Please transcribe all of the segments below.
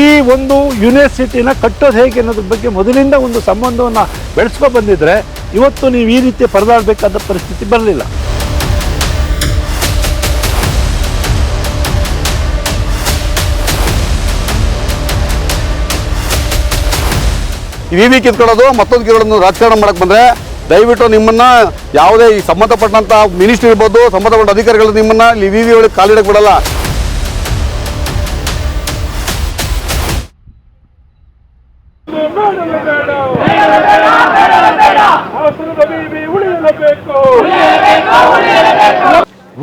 ಈ ಒಂದು ಯೂನಿವರ್ಸಿಟಿನ ಕಟ್ಟೋದು ಹೇಗೆ ಅನ್ನೋದ್ರ ಬಗ್ಗೆ ಮೊದಲಿಂದ ಒಂದು ಸಂಬಂಧವನ್ನು ಬೆಳೆಸ್ಕೊ ಬಂದಿದ್ರೆ ಇವತ್ತು ನೀವು ಈ ರೀತಿ ಪರದಾಡಬೇಕಾದ ಪರಿಸ್ಥಿತಿ ಬರಲಿಲ್ಲ. ವಿ ವಿ ಕಿತ್ಕೊಳ್ಳೋದು, ಮತ್ತೊಂದು ಕಿರುಗಳನ್ನು ರಾಜಕಾರಣ ಮಾಡಕ್ಕೆ ಬಂದ್ರೆ ದಯವಿಟ್ಟು ನಿಮ್ಮನ್ನ ಯಾವುದೇ ಈ ಸಂಬಂಧಪಟ್ಟಂತ ಮಿನಿಸ್ಟ್ರಿ ಇರ್ಬೋದು, ಸಂಬಂಧಪಟ್ಟ ಅಧಿಕಾರಿಗಳು ನಿಮ್ಮನ್ನ ಇಲ್ಲಿ ವಿ ವಿ ಒಳಗೆ ಕಾಲಿಡಕ್ ಬಿಡಲ್ಲ.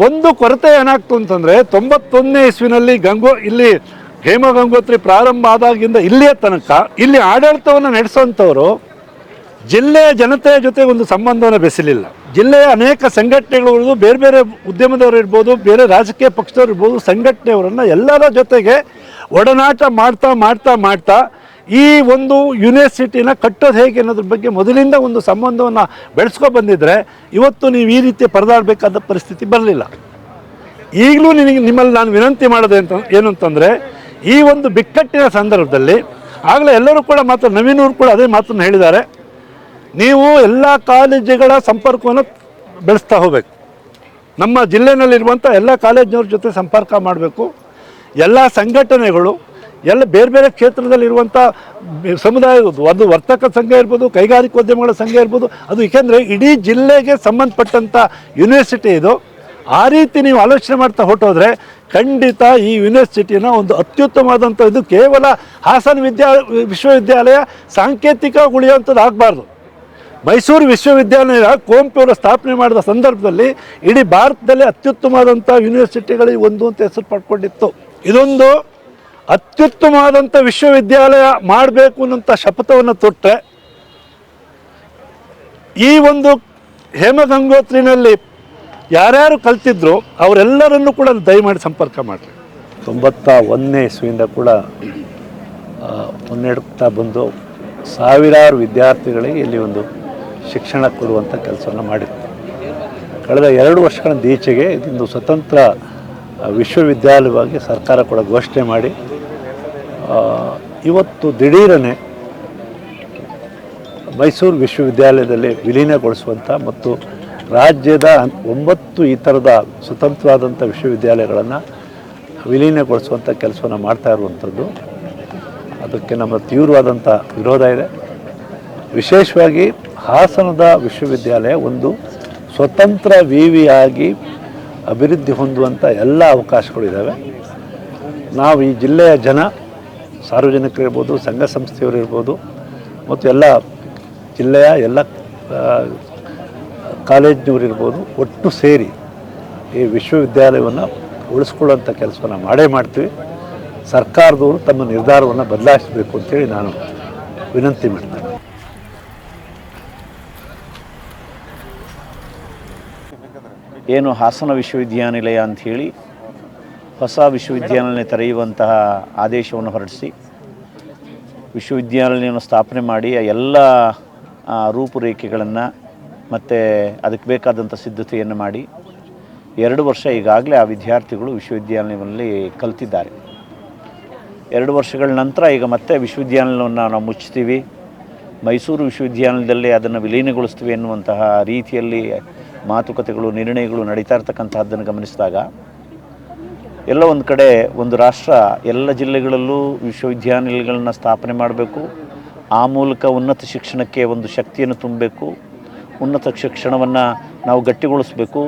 ಒಂದು ಕೊರತೆ ಏನಾಗ್ತು ಅಂತಂದ್ರೆ ತೊಂಬತ್ತೊಂದನೇ ಇಸ್ವಿನಲ್ಲಿ ಗಂಗೋ ಇಲ್ಲಿ ಹೇಮ ಗಂಗೋತ್ರಿ ಪ್ರಾರಂಭ ಆದಾಗಿಂದ ಇಲ್ಲಿಯ ತನಕ ಇಲ್ಲಿ ಆಡಳಿತವನ್ನು ನಡೆಸುವಂಥವರು ಜಿಲ್ಲೆಯ ಜನತೆಯ ಜೊತೆ ಒಂದು ಸಂಬಂಧವನ್ನು ಬೆಸಲಿಲ್ಲ. ಜಿಲ್ಲೆಯ ಅನೇಕ ಸಂಘಟನೆಗಳು ಬೇರೆ ಬೇರೆ ಉದ್ಯಮದವರು ಇರ್ಬೋದು, ಬೇರೆ ರಾಜಕೀಯ ಪಕ್ಷದವ್ರು ಇರ್ಬೋದು, ಸಂಘಟನೆಯವರನ್ನು ಎಲ್ಲರ ಜೊತೆಗೆ ಒಡನಾಟ ಮಾಡ್ತಾ ಮಾಡ್ತಾ ಮಾಡ್ತಾ ಈ ಒಂದು ಯೂನಿವರ್ಸಿಟಿನ ಕಟ್ಟೋದು ಹೇಗೆ ಅನ್ನೋದ್ರ ಬಗ್ಗೆ ಮೊದಲಿಂದ ಒಂದು ಸಂಬಂಧವನ್ನು ಬೆಳೆಸ್ಕೊ ಬಂದಿದ್ರೆ ಇವತ್ತು ನೀವು ಈ ರೀತಿ ಪರದಾಡಬೇಕಾದ ಪರಿಸ್ಥಿತಿ ಬರಲಿಲ್ಲ. ಈಗಲೂ ನಿನಗೆ ನಿಮ್ಮಲ್ಲಿ ನಾನು ವಿನಂತಿ ಮಾಡೋದು ಅಂತ ಏನು ಅಂತಂದರೆ, ಈ ಒಂದು ಬಿಕ್ಕಟ್ಟಿನ ಸಂದರ್ಭದಲ್ಲಿ ಆಗಲೇ ಎಲ್ಲರೂ ಕೂಡ ಮಾತ್ರ, ನವೀನವರು ಕೂಡ ಅದೇ ಮಾತನ್ನು ಹೇಳಿದ್ದಾರೆ. ನೀವು ಎಲ್ಲ ಕಾಲೇಜುಗಳ ಸಂಪರ್ಕವನ್ನು ಬೆಳೆಸ್ತಾ ಹೋಗಬೇಕು. ನಮ್ಮ ಜಿಲ್ಲೆಯಲ್ಲಿರುವಂಥ ಎಲ್ಲ ಕಾಲೇಜಿನವ್ರ ಜೊತೆ ಸಂಪರ್ಕ ಮಾಡಬೇಕು. ಎಲ್ಲ ಸಂಘಟನೆಗಳು ಎಲ್ಲ ಬೇರೆ ಬೇರೆ ಕ್ಷೇತ್ರದಲ್ಲಿರುವಂಥ ಸಮುದಾಯ ಒಂದು ವರ್ತಕ ಸಂಘ ಇರ್ಬೋದು, ಕೈಗಾರಿಕೋದ್ಯಮಗಳ ಸಂಘ ಇರ್ಬೋದು. ಅದು ಏಕೆಂದರೆ ಇಡೀ ಜಿಲ್ಲೆಗೆ ಸಂಬಂಧಪಟ್ಟಂಥ ಯೂನಿವರ್ಸಿಟಿ ಇದು. ಆ ರೀತಿ ನೀವು ಆಲೋಚನೆ ಮಾಡ್ತಾ ಹೊರಟೋದ್ರೆ ಖಂಡಿತ ಈ ಯೂನಿವರ್ಸಿಟಿನ ಒಂದು ಅತ್ಯುತ್ತಮವಾದಂಥ ಇದು ಕೇವಲ ಹಾಸನ ವಿದ್ಯಾ, ವಿಶ್ವವಿದ್ಯಾಲಯ ಸಾಂಕೇತಿಕ ಉಳಿಯುವಂಥದ್ದು ಆಗಬಾರ್ದು. ಮೈಸೂರು ವಿಶ್ವವಿದ್ಯಾಲಯ ಕುವೆಂಪುರ ಸ್ಥಾಪನೆ ಮಾಡಿದ ಸಂದರ್ಭದಲ್ಲಿ ಇಡೀ ಭಾರತದಲ್ಲಿ ಅತ್ಯುತ್ತಮವಾದಂಥ ಯೂನಿವರ್ಸಿಟಿಗಳಿಗೆ ಒಂದು ಅಂತ ಹೆಸರು ಪಡ್ಕೊಂಡಿತ್ತು. ಇದೊಂದು ಅತ್ಯುತ್ತಮವಾದಂಥ ವಿಶ್ವವಿದ್ಯಾಲಯ ಮಾಡಬೇಕು ಅನ್ನೋಂಥ ಶಪಥವನ್ನು ತೊಟ್ಟರೆ ಈ ಒಂದು ಹೇಮಗಂಗೋತ್ರಿನಲ್ಲಿ ಯಾರ್ಯಾರು ಕಲ್ತಿದ್ರು ಅವರೆಲ್ಲರನ್ನು ಕೂಡ ದಯಮಾಡಿ ಸಂಪರ್ಕ ಮಾಡಿರಿ. ತೊಂಬತ್ತ ಒಂದನೇ ಇಸ್ವಿಯಿಂದ ಕೂಡ ಮುನ್ನಡೆತಾ ಬಂದು ಸಾವಿರಾರು ವಿದ್ಯಾರ್ಥಿಗಳಿಗೆ ಇಲ್ಲಿ ಒಂದು ಶಿಕ್ಷಣ ಕೊಡುವಂಥ ಕೆಲಸವನ್ನು ಮಾಡಿತ್ತು ಕಳೆದ ಎರಡು ವರ್ಷಗಳ ಈಚೆಗೆ ಇದೊಂದು ಸ್ವತಂತ್ರ ವಿಶ್ವವಿದ್ಯಾಲಯವಾಗಿ ಸರ್ಕಾರ ಕೂಡ ಘೋಷಣೆ ಮಾಡಿ ಇವತ್ತು ದಿಢೀರನೆ ಮೈಸೂರು ವಿಶ್ವವಿದ್ಯಾಲಯದಲ್ಲಿ ವಿಲೀನಗೊಳಿಸುವಂಥ ಮತ್ತು ರಾಜ್ಯದ ಒಂಬತ್ತು ಈ ಥರದ ಸ್ವತಂತ್ರವಾದಂಥ ವಿಶ್ವವಿದ್ಯಾಲಯಗಳನ್ನು ವಿಲೀನಗೊಳಿಸುವಂಥ ಕೆಲಸವನ್ನು ಮಾಡ್ತಾ ಇರುವಂಥದ್ದು. ಅದಕ್ಕೆ ನಮ್ಮ ತೀವ್ರವಾದಂಥ ವಿರೋಧ ಇದೆ. ವಿಶೇಷವಾಗಿ ಹಾಸನದ ವಿಶ್ವವಿದ್ಯಾಲಯ ಒಂದು ಸ್ವತಂತ್ರ ವಿವಿಯಾಗಿ ಅಭಿವೃದ್ಧಿ ಹೊಂದುವಂಥ ಎಲ್ಲ ಅವಕಾಶಗಳು ಇದ್ದಾವೆ. ನಾವು ಈ ಜಿಲ್ಲೆಯ ಜನ ಸಾರ್ವಜನಿಕರಿರ್ಬೋದು ಸಂಘ ಸಂಸ್ಥೆಯವರು ಇರ್ಬೋದು, ಮತ್ತು ಎಲ್ಲ ಜಿಲ್ಲೆಯ ಎಲ್ಲ ಕಾಲೇಜಿನವರಿರ್ಬೋದು ಒಟ್ಟು ಸೇರಿ ಈ ವಿಶ್ವವಿದ್ಯಾಲಯವನ್ನು ಉಳಿಸ್ಕೊಳ್ಳೋಂಥ ಕೆಲಸವನ್ನು ಮಾಡೇ ಮಾಡ್ತೀವಿ. ಸರ್ಕಾರದವರು ತಮ್ಮ ನಿರ್ಧಾರವನ್ನು ಬದಲಾಯಿಸಬೇಕು ಅಂತೇಳಿ ನಾನು ವಿನಂತಿ ಮಾಡ್ತೇನೆ. ಏನು ಹಾಸನ ವಿಶ್ವವಿದ್ಯಾನಿಲಯ ಅಂಥೇಳಿ ಹೊಸ ವಿಶ್ವವಿದ್ಯಾನಿಲಯ ತೆರೆಯುವಂತಹ ಆದೇಶವನ್ನು ಹೊರಡಿಸಿ ವಿಶ್ವವಿದ್ಯಾನಿಲಯವನ್ನು ಸ್ಥಾಪನೆ ಮಾಡಿ ಎಲ್ಲ ರೂಪುರೇಖೆಗಳನ್ನು ಮತ್ತು ಅದಕ್ಕೆ ಬೇಕಾದಂಥ ಸಿದ್ಧತೆಯನ್ನು ಮಾಡಿ ಎರಡು ವರ್ಷ ಈಗಾಗಲೇ ಆ ವಿದ್ಯಾರ್ಥಿಗಳು ವಿಶ್ವವಿದ್ಯಾನಿಲಯದಲ್ಲಿ ಕಲ್ತಿದ್ದಾರೆ. ಎರಡು ವರ್ಷಗಳ ನಂತರ ಈಗ ಮತ್ತೆ ವಿಶ್ವವಿದ್ಯಾನಿಲಯವನ್ನು ನಾವು ಮುಚ್ಚುತ್ತೀವಿ ಮೈಸೂರು ವಿಶ್ವವಿದ್ಯಾನಿಲಯದಲ್ಲಿ ಅದನ್ನು ವಿಲೀನಗೊಳಿಸ್ತೀವಿ ಎನ್ನುವಂತಹ ರೀತಿಯಲ್ಲಿ ಮಾತುಕತೆಗಳು, ನಿರ್ಣಯಗಳು ನಡೀತಾ ಇರ್ತಕ್ಕಂತಹದ್ದನ್ನು ಗಮನಿಸಿದಾಗ ಎಲ್ಲ ಒಂದು ಕಡೆ ಒಂದು ರಾಷ್ಟ್ರ ಎಲ್ಲ ಜಿಲ್ಲೆಗಳಲ್ಲೂ ವಿಶ್ವವಿದ್ಯಾನಿಲಯಗಳನ್ನ ಸ್ಥಾಪನೆ ಮಾಡಬೇಕು. ಆ ಮೂಲಕ ಉನ್ನತ ಶಿಕ್ಷಣಕ್ಕೆ ಒಂದು ಶಕ್ತಿಯನ್ನು ತುಂಬಬೇಕು. ಉನ್ನತ ಶಿಕ್ಷಣವನ್ನು ನಾವು ಗಟ್ಟಿಗೊಳಿಸಬೇಕು.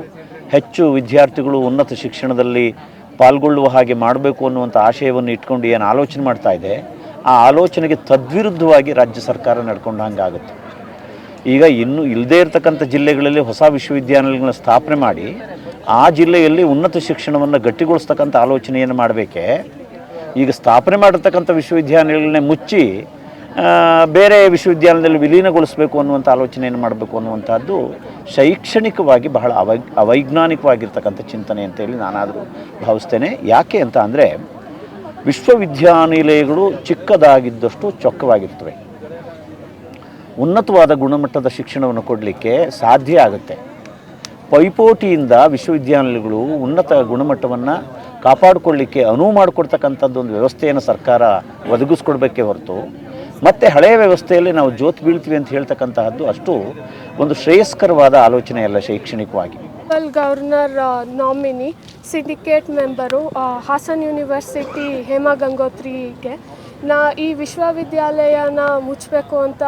ಹೆಚ್ಚು ವಿದ್ಯಾರ್ಥಿಗಳು ಉನ್ನತ ಶಿಕ್ಷಣದಲ್ಲಿ ಪಾಲ್ಗೊಳ್ಳುವ ಹಾಗೆ ಮಾಡಬೇಕು ಅನ್ನುವಂಥ ಆಶಯವನ್ನು ಇಟ್ಕೊಂಡು ಏನು ಆಲೋಚನೆ ಮಾಡ್ತಾ ಇದೆ, ಆ ಆಲೋಚನೆಗೆ ತದ್ವಿರುದ್ಧವಾಗಿ ರಾಜ್ಯ ಸರ್ಕಾರ ನಡ್ಕೊಂಡು ಹಂಗಾಗುತ್ತೆ. ಈಗ ಇನ್ನೂ ಇಲ್ಲದೇ ಇರತಕ್ಕಂಥ ಜಿಲ್ಲೆಗಳಲ್ಲಿ ಹೊಸ ವಿಶ್ವವಿದ್ಯಾನಿಲಯಗಳನ್ನ ಸ್ಥಾಪನೆ ಮಾಡಿ ಆ ಜಿಲ್ಲೆಯಲ್ಲಿ ಉನ್ನತ ಶಿಕ್ಷಣವನ್ನು ಗಟ್ಟಿಗೊಳಿಸ್ತಕ್ಕಂಥ ಆಲೋಚನೆಯನ್ನು ಮಾಡಬೇಕೆ? ಈಗ ಸ್ಥಾಪನೆ ಮಾಡಿರ್ತಕ್ಕಂಥ ವಿಶ್ವವಿದ್ಯಾನಿಲಯಗಳನ್ನೇ ಮುಚ್ಚಿ ಬೇರೆ ವಿಶ್ವವಿದ್ಯಾಲಯದಲ್ಲಿ ವಿಲೀನಗೊಳಿಸಬೇಕು ಅನ್ನುವಂಥ ಆಲೋಚನೆಯನ್ನು ಮಾಡಬೇಕು ಅನ್ನುವಂಥದ್ದು ಶೈಕ್ಷಣಿಕವಾಗಿ ಬಹಳ ಅವೈ, ಅವೈಜ್ಞಾನಿಕವಾಗಿರ್ತಕ್ಕಂಥ ಚಿಂತನೆ ಅಂತೇಳಿ ನಾನಾದರೂ ಭಾವಿಸ್ತೇನೆ. ಯಾಕೆ ಅಂತ ಅಂದರೆ, ವಿಶ್ವವಿದ್ಯಾನಿಲಯಗಳು ಚಿಕ್ಕದಾಗಿದ್ದಷ್ಟು ಚೊಕ್ಕವಾಗಿರ್ತವೆ. ಉನ್ನತವಾದ ಗುಣಮಟ್ಟದ ಶಿಕ್ಷಣವನ್ನು ಕೊಡಲಿಕ್ಕೆ ಸಾಧ್ಯ ಆಗುತ್ತೆ. ಪೈಪೋಟಿಯಿಂದ ವಿಶ್ವವಿದ್ಯಾನಿಲಯಗಳು ಉನ್ನತ ಗುಣಮಟ್ಟವನ್ನು ಕಾಪಾಡಿಕೊಳ್ಳಿಕ್ಕೆ ಅನುವು ಮಾಡಿಕೊಡ್ತಕ್ಕಂಥದ್ದು ಒಂದು ವ್ಯವಸ್ಥೆಯನ್ನು ಸರ್ಕಾರ ಒದಗಿಸ್ಕೊಡ್ಬೇಕೇ ಹೊರತು, ಮತ್ತು ಹಳೆಯ ವ್ಯವಸ್ಥೆಯಲ್ಲಿ ನಾವು ಜೋತ್ ಬೀಳ್ತೀವಿ ಅಂತ ಹೇಳ್ತಕ್ಕಂತಹದ್ದು ಅಷ್ಟು ಒಂದು ಶ್ರೇಯಸ್ಕರವಾದ ಆಲೋಚನೆ ಅಲ್ಲ ಶೈಕ್ಷಣಿಕವಾಗಿ governor nominee syndicate member Hassan university Hema ಗಂಗೋತ್ರಿಗೆ ನಾ ಈ ವಿಶ್ವವಿದ್ಯಾಲಯನ ಮುಚ್ಚಬೇಕು ಅಂತ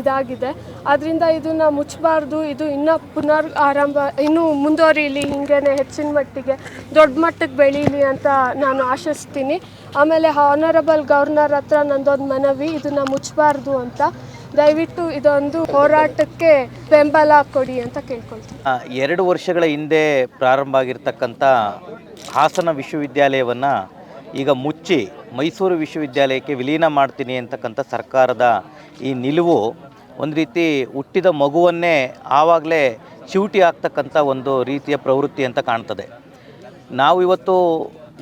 ಇದಾಗಿದೆ. ಅದರಿಂದ ಇದನ್ನು ಮುಚ್ಚಬಾರ್ದು. ಇದು ಇನ್ನೂ ಪುನರ್ ಆರಂಭ, ಇನ್ನೂ ಮುಂದುವರಿಲಿ, ಹಿಂಗೇನೆ ಹೆಚ್ಚಿನ ಮಟ್ಟಿಗೆ ದೊಡ್ಡ ಮಟ್ಟಕ್ಕೆ ಬೆಳೀಲಿ ಅಂತ ನಾನು ಆಶಿಸ್ತೀನಿ. ಆಮೇಲೆ ಹಾನರಬಲ್ ಗವರ್ನರ್ ಹತ್ರ ನಂದೊಂದು ಮನವಿ, ಇದನ್ನು ಮುಚ್ಚಬಾರ್ದು ಅಂತ. ದಯವಿಟ್ಟು ಇದೊಂದು ಹೋರಾಟಕ್ಕೆ ಬೆಂಬಲ ಕೊಡಿ ಅಂತ ಕೇಳ್ಕೊಳ್ತೀನಿ. ಎರಡು ವರ್ಷಗಳ ಹಿಂದೆ ಪ್ರಾರಂಭ ಆಗಿರ್ತಕ್ಕಂಥ ಹಾಸನ ವಿಶ್ವವಿದ್ಯಾಲಯವನ್ನು ಈಗ ಮುಚ್ಚಿ ಮೈಸೂರು ವಿಶ್ವವಿದ್ಯಾಲಯಕ್ಕೆ ವಿಲೀನ ಮಾಡ್ತೀನಿ ಅಂತಕ್ಕಂಥ ಸರ್ಕಾರದ ಈ ನಿಲುವು ಒಂದು ರೀತಿ ಹುಟ್ಟಿದ ಮಗುವನ್ನೇ ಆವಾಗಲೇ ಚಿವುಟಿ ಆಗ್ತಕ್ಕಂಥ ಒಂದು ರೀತಿಯ ಪ್ರವೃತ್ತಿ ಅಂತ ಕಾಣ್ತದೆ. ನಾವು ಇವತ್ತು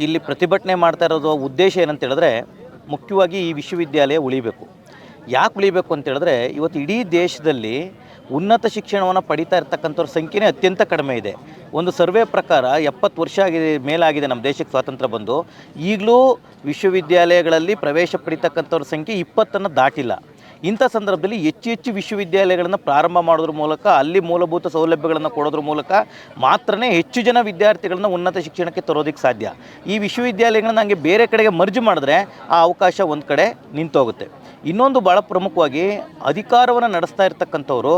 ಇಲ್ಲಿ ಪ್ರತಿಭಟನೆ ಮಾಡ್ತಾ ಇರೋದು ಉದ್ದೇಶ ಏನಂತ ಹೇಳಿದ್ರೆ ಮುಖ್ಯವಾಗಿ ಈ ವಿಶ್ವವಿದ್ಯಾಲಯ ಉಳಿಬೇಕು. ಯಾಕೆ ಉಳಿಬೇಕು ಅಂತ ಹೇಳಿದ್ರೆ ಇವತ್ತು ಇಡೀ ದೇಶದಲ್ಲಿ ಉನ್ನತ ಶಿಕ್ಷಣವನ್ನು ಪಡಿತಾ ಇರ್ತಕ್ಕಂಥವ್ರ ಸಂಖ್ಯೆನೇ ಅತ್ಯಂತ ಕಡಿಮೆ ಇದೆ. ಒಂದು ಸರ್ವೆ ಪ್ರಕಾರ ಎಪ್ಪತ್ತು ವರ್ಷ ಆಗಿದೆ, ಮೇಲಾಗಿದೆ ನಮ್ಮ ದೇಶಕ್ಕೆ ಸ್ವಾತಂತ್ರ್ಯ ಬಂದು. ಈಗಲೂ ವಿಶ್ವವಿದ್ಯಾಲಯಗಳಲ್ಲಿ ಪ್ರವೇಶ ಪಡಿತಕ್ಕಂಥವ್ರ ಸಂಖ್ಯೆ ಇಪ್ಪತ್ತನ್ನು ದಾಟಿಲ್ಲ. ಇಂಥ ಸಂದರ್ಭದಲ್ಲಿ ಹೆಚ್ಚು ಹೆಚ್ಚು ವಿಶ್ವವಿದ್ಯಾಲಯಗಳನ್ನು ಪ್ರಾರಂಭ ಮಾಡೋದ್ರ ಮೂಲಕ, ಅಲ್ಲಿ ಮೂಲಭೂತ ಸೌಲಭ್ಯಗಳನ್ನು ಕೊಡೋದ್ರ ಮೂಲಕ ಮಾತ್ರನೇ ಹೆಚ್ಚು ಜನ ವಿದ್ಯಾರ್ಥಿಗಳನ್ನ ಉನ್ನತ ಶಿಕ್ಷಣಕ್ಕೆ ತರೋದಕ್ಕೆ ಸಾಧ್ಯ. ಈ ವಿಶ್ವವಿದ್ಯಾಲಯಗಳನ್ನ ಹಂಗೆ ಬೇರೆ ಕಡೆಗೆ ಮರ್ಜು ಮಾಡಿದ್ರೆ ಆ ಅವಕಾಶ ಒಂದು ಕಡೆ ನಿಂತೋಗುತ್ತೆ. ಇನ್ನೊಂದು ಭಾಳ ಪ್ರಮುಖವಾಗಿ ಅಧಿಕಾರವನ್ನು ನಡೆಸ್ತಾ ಇರ್ತಕ್ಕಂಥವ್ರು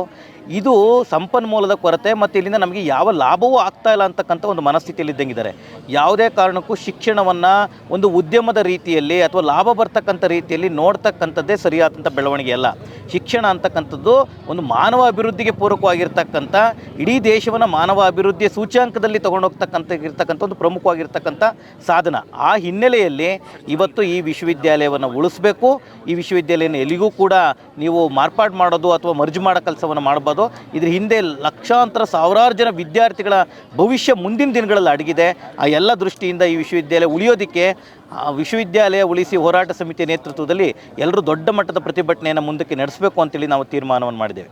ಇದು ಸಂಪನ್ಮೂಲದ ಕೊರತೆ ಮತ್ತು ಇಲ್ಲಿಂದ ನಮಗೆ ಯಾವ ಲಾಭವೂ ಆಗ್ತಾ ಇಲ್ಲ ಅಂತಕ್ಕಂಥ ಒಂದು ಮನಸ್ಥಿತಿಯಲ್ಲಿ ಇದ್ದಂಗಿದ್ದಾರೆ. ಯಾವುದೇ ಕಾರಣಕ್ಕೂ ಶಿಕ್ಷಣವನ್ನು ಒಂದು ಉದ್ಯಮದ ರೀತಿಯಲ್ಲಿ ಅಥವಾ ಲಾಭ ಬರ್ತಕ್ಕಂಥ ರೀತಿಯಲ್ಲಿ ನೋಡ್ತಕ್ಕಂಥದ್ದೇ ಸರಿಯಾದಂಥ ಬೆಳವಣಿಗೆ ಅಲ್ಲ. ಶಿಕ್ಷಣ ಅಂತಕ್ಕಂಥದ್ದು ಒಂದು ಮಾನವ ಅಭಿವೃದ್ಧಿಗೆ ಪೂರಕವಾಗಿರ್ತಕ್ಕಂಥ, ಇಡೀ ದೇಶವನ್ನು ಮಾನವ ಅಭಿವೃದ್ಧಿಯ ಸೂಚ್ಯಾಂಕದಲ್ಲಿ ತೊಗೊಂಡೋಗ್ತಕ್ಕಂಥ, ಇರ್ತಕ್ಕಂಥ ಒಂದು ಪ್ರಮುಖವಾಗಿರ್ತಕ್ಕಂಥ ಸಾಧನ. ಆ ಹಿನ್ನೆಲೆಯಲ್ಲಿ ಇವತ್ತು ಈ ವಿಶ್ವವಿದ್ಯಾಲಯವನ್ನು ಉಳಿಸ್ಬೇಕು. ಈ ವಿಶ್ವವಿದ್ಯಾಲಯನ ಎಲ್ಲಿಗೂ ಕೂಡ ನೀವು ಮಾರ್ಪಾಡು ಮಾಡೋದು ಅಥವಾ ಮರ್ಜ್ ಮಾಡೋ ಕೆಲಸವನ್ನು ಮಾಡ್ಬೋದು ಇದ್ರ ಹಿಂದೆ ಲಕ್ಷಾಂತರ ಸಾವಿರಾರು ಜನ ವಿದ್ಯಾರ್ಥಿಗಳ ಭವಿಷ್ಯ ಮುಂದಿನ ದಿನಗಳಲ್ಲಿ ಅಡಗಿದೆ. ಆ ಎಲ್ಲ ದೃಷ್ಟಿಯಿಂದ ಈ ವಿಶ್ವವಿದ್ಯಾಲಯ ಉಳಿಯೋದಕ್ಕೆ ವಿಶ್ವವಿದ್ಯಾಲಯ ಉಳಿಸಿ ಹೋರಾಟ ಸಮಿತಿ ನೇತೃತ್ವದಲ್ಲಿ ಎಲ್ಲರೂ ದೊಡ್ಡ ಮಟ್ಟದ ಪ್ರತಿಭಟನೆಯನ್ನು ಮುಂದಕ್ಕೆ ನಡೆಸಬೇಕು ಅಂತೇಳಿ ನಾವು ತೀರ್ಮಾನವನ್ನು ಮಾಡಿದ್ದೇವೆ.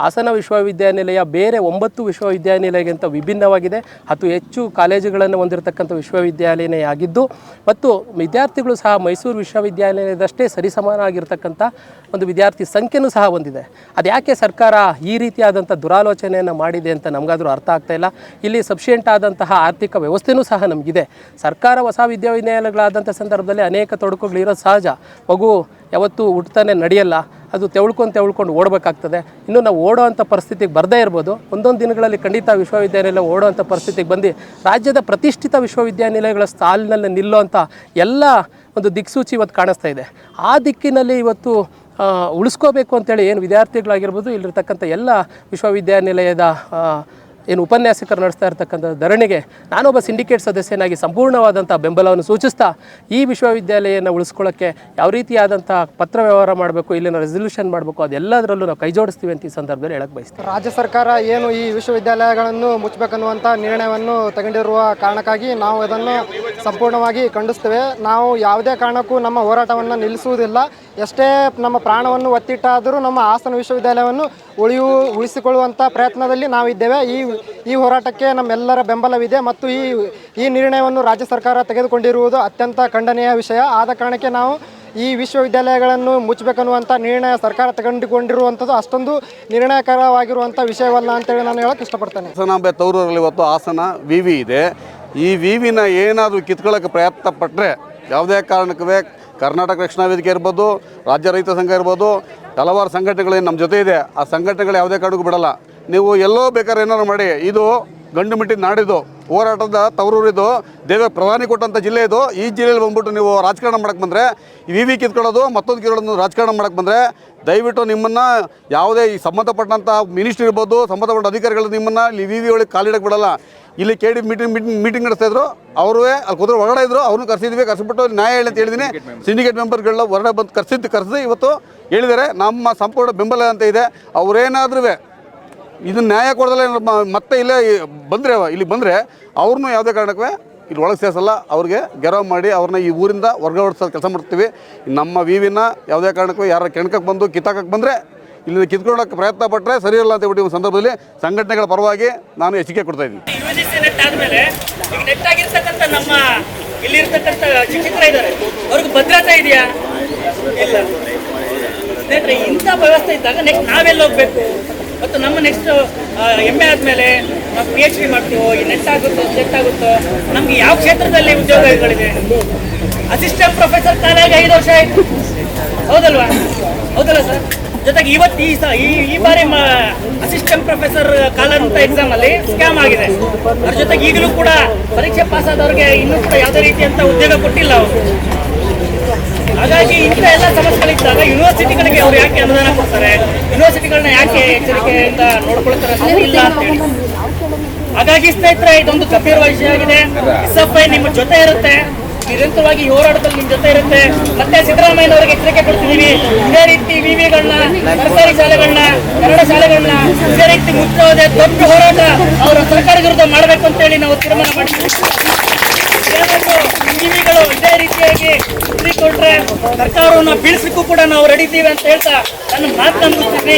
ಹಾಸನ ವಿಶ್ವವಿದ್ಯಾನಿಲಯ ಬೇರೆ ಒಂಬತ್ತು ವಿಶ್ವವಿದ್ಯಾನಿಲಯಗಿಂತ ವಿಭಿನ್ನವಾಗಿದೆ. ಅಥವಾ ಹೆಚ್ಚು ಕಾಲೇಜುಗಳನ್ನು ಹೊಂದಿರತಕ್ಕಂಥ ವಿಶ್ವವಿದ್ಯಾಲಯನೇ ಆಗಿದ್ದು, ಮತ್ತು ವಿದ್ಯಾರ್ಥಿಗಳು ಸಹ ಮೈಸೂರು ವಿಶ್ವವಿದ್ಯಾನಿಲಯದಷ್ಟೇ ಸರಿಸಮಾನಾಗಿರ್ತಕ್ಕಂಥ ಒಂದು ವಿದ್ಯಾರ್ಥಿ ಸಂಖ್ಯೆನೂ ಸಹ ಹೊಂದಿದೆ. ಅದು ಯಾಕೆ ಸರ್ಕಾರ ಈ ರೀತಿಯಾದಂಥ ದುರಾಲೋಚನೆಯನ್ನು ಮಾಡಿದೆ ಅಂತ ನಮಗಾದರೂ ಅರ್ಥ ಆಗ್ತಾ ಇಲ್ಲ. ಇಲ್ಲಿ ಸಫಿಷಿಯೆಂಟ್ ಆದಂತಹ ಆರ್ಥಿಕ ವ್ಯವಸ್ಥೆನೂ ಸಹ ನಮಗಿದೆ. ಸರ್ಕಾರ ಹೊಸ ವಿದ್ಯಾವಿದ್ಯಾಲಯಗಳಾದಂಥ ಸಂದರ್ಭದಲ್ಲಿ ಅನೇಕ ತೊಡಕುಗಳಿರೋದು ಸಹಜ. ಮಗು ಯಾವತ್ತೂ ಹುಟ್ಟತಾನೆ ನಡೆಯಲ್ಲ. ಅದು ತೆವಳ್ಕೊಂಡು ತೆವಳ್ಕೊಂಡು ಓಡಬೇಕಾಗ್ತದೆ. ಇನ್ನು ನಾವು ಓಡೋವಂಥ ಪರಿಸ್ಥಿತಿಗೆ ಬರದೇ ಇರ್ಬೋದು. ಒಂದೊಂದು ದಿನಗಳಲ್ಲಿ ಖಂಡಿತ ವಿಶ್ವವಿದ್ಯಾನಿಲಯ ಓಡೋವಂಥ ಪರಿಸ್ಥಿತಿಗೆ ಬಂದು ರಾಜ್ಯದ ಪ್ರತಿಷ್ಠಿತ ವಿಶ್ವವಿದ್ಯಾನಿಲಯಗಳ ಸಾಲಿನಲ್ಲಿ ನಿಲ್ಲುವಂಥ ಎಲ್ಲ ಒಂದು ದಿಕ್ಸೂಚಿ ಇವತ್ತು ಕಾಣಿಸ್ತಾ ಇದೆ. ಆ ದಿಕ್ಕಿನಲ್ಲಿ ಇವತ್ತು ಉಳಿಸ್ಕೋಬೇಕು ಅಂತೇಳಿ ಏನು ವಿದ್ಯಾರ್ಥಿಗಳಾಗಿರ್ಬೋದು, ಇಲ್ಲಿರ್ತಕ್ಕಂಥ ಎಲ್ಲ ವಿಶ್ವವಿದ್ಯಾನಿಲಯದ ಏನು ಉಪನ್ಯಾಸಕರು ನಡೆಸ್ತಾ ಇರ್ತಕ್ಕಂಥ ಧರಣಿಗೆ ನಾನೊಬ್ಬ ಸಿಂಡಿಕೇಟ್ ಸದಸ್ಯನಾಗಿ ಸಂಪೂರ್ಣವಾದಂಥ ಬೆಂಬಲವನ್ನು ಸೂಚಿಸ್ತಾ ಈ ವಿಶ್ವವಿದ್ಯಾಲಯವನ್ನು ಉಳಿಸ್ಕೊಳ್ಳೋಕ್ಕೆ ಯಾವ ರೀತಿಯಾದಂಥ ಪತ್ರ ವ್ಯವಹಾರ ಮಾಡಬೇಕು, ಇಲ್ಲಿನ ರೆಸಲ್ಯೂಷನ್ ಮಾಡಬೇಕು, ಅದೆಲ್ಲದರಲ್ಲೂ ನಾವು ಕೈ ಜೋಡಿಸ್ತೀವಿ ಅಂತ ಈ ಸಂದರ್ಭದಲ್ಲಿ ಹೇಳಕ್ಕೆ ಬಯಸ್ತೀವಿ ರಾಜ್ಯ ಸರ್ಕಾರ ಏನು ಈ ವಿಶ್ವವಿದ್ಯಾಲಯಗಳನ್ನು ಮುಚ್ಚಬೇಕನ್ನುವಂಥ ನಿರ್ಣಯವನ್ನು ತಗೊಂಡಿರುವ ಕಾರಣಕ್ಕಾಗಿ ನಾವು ಅದನ್ನು ಸಂಪೂರ್ಣವಾಗಿ ಖಂಡಿಸ್ತೇವೆ. ನಾವು ಯಾವುದೇ ಕಾರಣಕ್ಕೂ ನಮ್ಮ ಹೋರಾಟವನ್ನು ನಿಲ್ಲಿಸುವುದಿಲ್ಲ. ಎಷ್ಟೇ ನಮ್ಮ ಪ್ರಾಣವನ್ನು ಒತ್ತಿಟ್ಟಾದರೂ ನಮ್ಮ ಹಾಸನ ವಿಶ್ವವಿದ್ಯಾಲಯವನ್ನು ಉಳಿಯು ಉಳಿಸಿಕೊಳ್ಳುವಂಥ ಪ್ರಯತ್ನದಲ್ಲಿ ನಾವಿದ್ದೇವೆ. ಈ ಈ ಹೋರಾಟಕ್ಕೆ ನಮ್ಮೆಲ್ಲರ ಬೆಂಬಲವಿದೆ ಮತ್ತು ಈ ಈ ನಿರ್ಣಯವನ್ನು ರಾಜ್ಯ ಸರ್ಕಾರ ತೆಗೆದುಕೊಂಡಿರುವುದು ಅತ್ಯಂತ ಖಂಡನೀಯ ವಿಷಯ. ಆದ ಕಾರಣಕ್ಕೆ ನಾವು ಈ ವಿಶ್ವವಿದ್ಯಾಲಯಗಳನ್ನು ಮುಚ್ಚಬೇಕನ್ನುವಂಥ ನಿರ್ಣಯ ಸರ್ಕಾರ ತಗೊಂಡುಕೊಂಡಿರುವಂಥದ್ದು ಅಷ್ಟೊಂದು ನಿರ್ಣಯಕರವಾಗಿರುವಂಥ ವಿಷಯವಲ್ಲ ಅಂತೇಳಿ ನಾನು ಹೇಳಕ್ಕೆ ಇಷ್ಟಪಡ್ತೇನೆ. ಹಾಸನಾಂಬೆ ತೌರೂರಲ್ಲಿ ಇವತ್ತು ಹಾಸನ ವಿ ವಿ ಇದೆ. ಈ ವಿವಿನ ಏನಾದರೂ ಕಿತ್ಕೊಳ್ಳೋಕೆ ಪ್ರಯತ್ನ ಪಟ್ಟರೆ ಯಾವುದೇ ಕಾರಣಕ್ಕೂ ಕರ್ನಾಟಕ ರಕ್ಷಣಾ ವೇದಿಕೆ ಇರ್ಬೋದು, ರಾಜ್ಯ ರೈತ ಸಂಘ ಇರ್ಬೋದು, ಹಲವಾರು ಸಂಘಟನೆಗಳು ನಮ್ಮ ಜೊತೆ ಇದೆ. ಆ ಸಂಘಟನೆಗಳು ಯಾವುದೇ ಕಾರಣಕ್ಕೂ ಬಿಡಲ್ಲ. ನೀವು ಎಲ್ಲೋ ಬೇಕಾದ್ರೆ ಏನಾರು ಮಾಡಿ. ಇದು ಗಂಡು ಮಿಟ್ಟಿದ ನಾಡಿದು, ಹೋರಾಟದ ತವರೂರಿದು ದೇವ ಪ್ರಧಾನಿ ಕೊಟ್ಟಂಥ ಜಿಲ್ಲೆ ಇದು. ಈ ಜಿಲ್ಲೆಯಲ್ಲಿ ಬಂದ್ಬಿಟ್ಟು ನೀವು ರಾಜಕಾರಣ ಮಾಡಕ್ಕೆ ಬಂದರೆ ವಿ ವಿ ಕಿತ್ಕೊಳ್ಳೋದು, ಮತ್ತೊಂದು ಕಿತ್ಕೊಳ್ಳೋದು ರಾಜಕಾರಣ ಮಾಡಕ್ಕೆ ಬಂದರೆ, ದಯವಿಟ್ಟು ನಿಮ್ಮನ್ನು ಯಾವುದೇ ಈ ಸಂಬಂಧಪಟ್ಟಂಥ ಮಿನಿಸ್ಟ್ರಿ ಇರ್ಬೋದು, ಸಂಬಂಧಪಟ್ಟ ಅಧಿಕಾರಿಗಳು ನಿಮ್ಮನ್ನು ಇಲ್ಲಿ ವಿ ವಿ ಒಳಗೆ ಕಾಲಿಡಕ್ಕೆ ಬಿಡಲ್ಲ. ಇಲ್ಲಿ K D meeting meeting meeting ನಡೆಸ್ತಾ ಇದ್ರು. ಅವರೇ ಅಲ್ಲಿ ಕುದುರೆ ಹೊರಗಡೆ ಇದ್ರು, ಅವ್ರನ್ನ ಕರೆಸಿದ್ವಿ, ಕರೆಸಿಬಿಟ್ಟು ನ್ಯಾಯ ಹೇಳಿ ಅಂತ ಹೇಳಿದ್ದೀನಿ ಸಿಂಡಿಕೇಟ್ ಮೆಂಬರ್ಗಳೆಲ್ಲ ಹೊರಗಡೆ ಬಂದು ಕರೆಸಿದ್ದು ಕರೆಸಿ ಇವತ್ತು ಹೇಳಿದ್ದಾರೆ ನಮ್ಮ ಸಂಪೂರ್ಣ ಬೆಂಬಲ ಅಂತ ಇದೆ. ಅವರೇನಾದ್ರೂ ಇದನ್ನ ನ್ಯಾಯ ಕೊಡದಲ್ಲ ಮತ್ತೆ ಇಲ್ಲೇ ಬಂದರೆ, ಇಲ್ಲಿ ಬಂದರೆ, ಅವ್ರನ್ನೂ ಯಾವುದೇ ಕಾರಣಕ್ಕೂ ಇಲ್ಲಿ ಒಳಗೆ ಸೇರಿಸಲ್ಲ. ಅವ್ರಿಗೆ ಗೆರವ್ ಮಾಡಿ ಅವ್ರನ್ನ ಈ ಊರಿಂದ ಹೊರಗಡೆ ಕೆಲಸ ಮಾಡ್ತೀವಿ. ನಮ್ಮ ವಿವಿನ ಯಾವುದೇ ಕಾರಣಕ್ಕೂ ಯಾರು ಕೆಣಕಕ್ಕೆ ಬಂದು ಕಿತ್ತಾಕಕ್ಕೆ ಬಂದರೆ ಇಲ್ಲಿಂದ ಕಿತ್ಕೊಳ್ಳೋಕೆ ಪ್ರಯತ್ನ ಪಟ್ಟರೆ ಸರಿ ಇಲ್ಲ ಅಂತ ಹೇಳ್ಬಿಟ್ಟು ಈ ಸಂದರ್ಭದಲ್ಲಿ ಸಂಘಟನೆಗಳ ಪರವಾಗಿ ನಾನು ಎಚ್ಚರಿಕೆ ಕೊಡ್ತಾ ಇದ್ದೀನಿ. ನಮ್ಮ ಇಲ್ಲಿರ್ತಕ್ಕಂಥ ಶಿಕ್ಷಕರ ಇದ್ದಾರೆ. ಅವ್ರಿಗೆ ಭದ್ರತೆ ಇದೆಯಾ? ಇಲ್ಲ. ಸ್ನೇಹಿತರೆ, ಇಂಥ ವ್ಯವಸ್ಥೆ ಇದ್ದಾಗ ನೆಕ್ಸ್ಟ್ ನಾವೆಲ್ಲ ಹೋಗ್ಬೇಕು? ಮತ್ತು ನಮ್ಮ ನೆಕ್ಸ್ಟ್ ಎಂ ಎ ಆದಮೇಲೆ ನಾವು ಪಿ ಎಚ್ ಡಿ ಮಾಡ್ತೀವೋ? ನೆಟ್ ಆಗುತ್ತೋ ಸೆಟ್ ಆಗುತ್ತೋ? ನಮ್ಗೆ ಯಾವ ಕ್ಷೇತ್ರದಲ್ಲಿ ಉದ್ಯೋಗಗಳಿದೆ? ಅಸಿಸ್ಟೆಂಟ್ ಪ್ರೊಫೆಸರ್ ಕಾಲಾಗಿ ಐದು ವರ್ಷ ಆಯಿತು. ಹೌದಲ್ವಾ? ಹೌದಲ್ಲ ಸರ್ ಜೊತೆಗೆ ಇವತ್ತು ಈ ಈ ಬಾರಿ ಅಸಿಸ್ಟೆಂಟ್ ಪ್ರೊಫೆಸರ್ ಕಾಲಂತ ಎಕ್ಸಾಮ್ ಅಲ್ಲಿ ಸ್ಕ್ಯಾಮ್ ಆಗಿದೆ. ಅದ್ರ ಜೊತೆಗೆ ಈಗಲೂ ಕೂಡ ಪರೀಕ್ಷೆ ಪಾಸ್ ಆದವ್ರಿಗೆ ಇನ್ನೂ ಕೂಡ ಯಾವುದೇ ರೀತಿಯಂತ ಉದ್ಯೋಗ ಕೊಟ್ಟಿಲ್ಲ ಅವರು. ಹಾಗಾಗಿ ಇಂಥ ಎಲ್ಲ ಸಮಸ್ಯೆಗಳಿದ್ದಾಗ ಯೂನಿವರ್ಸಿಟಿಗಳಿಗೆ ಅವ್ರು ಯಾಕೆ ಅನುದಾನ ಕೊಡ್ತಾರೆ? ಯೂನಿವರ್ಸಿಟಿಗಳನ್ನ ಯಾಕೆ ಎಚ್ಚರಿಕೆಯಿಂದ ನೋಡ್ಕೊಳ್ತಾರೆ ಅನ್ನೋದು ಇಲ್ಲ ಅಂತ ಹೇಳಿ. ಹಾಗಾಗಿ ಸ್ನೇಹಿತರೆ ಇದೊಂದು ಗಂಭೀರ ವಿಷಯ ಆಗಿದೆ. ಎಸ್ ಎಫ್ ಐ ನಿಮ್ಮ ಜೊತೆ ಇರುತ್ತೆ. ನಿರಂತರವಾಗಿ ಹೋರಾಟದಲ್ಲಿ ನಿಮ್ಮ ಜೊತೆ ಇರುತ್ತೆ. ಮತ್ತೆ ಸಿದ್ದರಾಮಯ್ಯನವರಿಗೆ ಎಚ್ಚರಿಕೆ ಕೊಡ್ತಿದ್ದೀವಿ ಇದೇ ರೀತಿ ವಿವಿಗಳನ್ನ, ಸರ್ಕಾರಿ ಶಾಲೆಗಳನ್ನ, ಕನ್ನಡ ಶಾಲೆಗಳನ್ನ ಇದೇ ರೀತಿ ಮುಚ್ಚೋದೆ ದೊಡ್ಡ ಹೋರಾಟ. ಅವರ ಸರ್ಕಾರ ವಿರುದ್ಧ ಮಾಡಬೇಕು ಅಂತೇಳಿ ನಾವು ತೀರ್ಮಾನ ಮಾಡಿದ್ವಿ. ಇದೇ ರೀತಿಯಾಗಿ ಕೊಟ್ರೆ ಸರ್ಕಾರವನ್ನು ಬೀಳಿಸಲಿಕ್ಕೂ ಕೂಡ ನಾವು ರೆಡಿ ಅಂತ ಹೇಳ್ತಾ ನನ್ನ ಮಾತು ಮುಗಿಸ್ತೀನಿ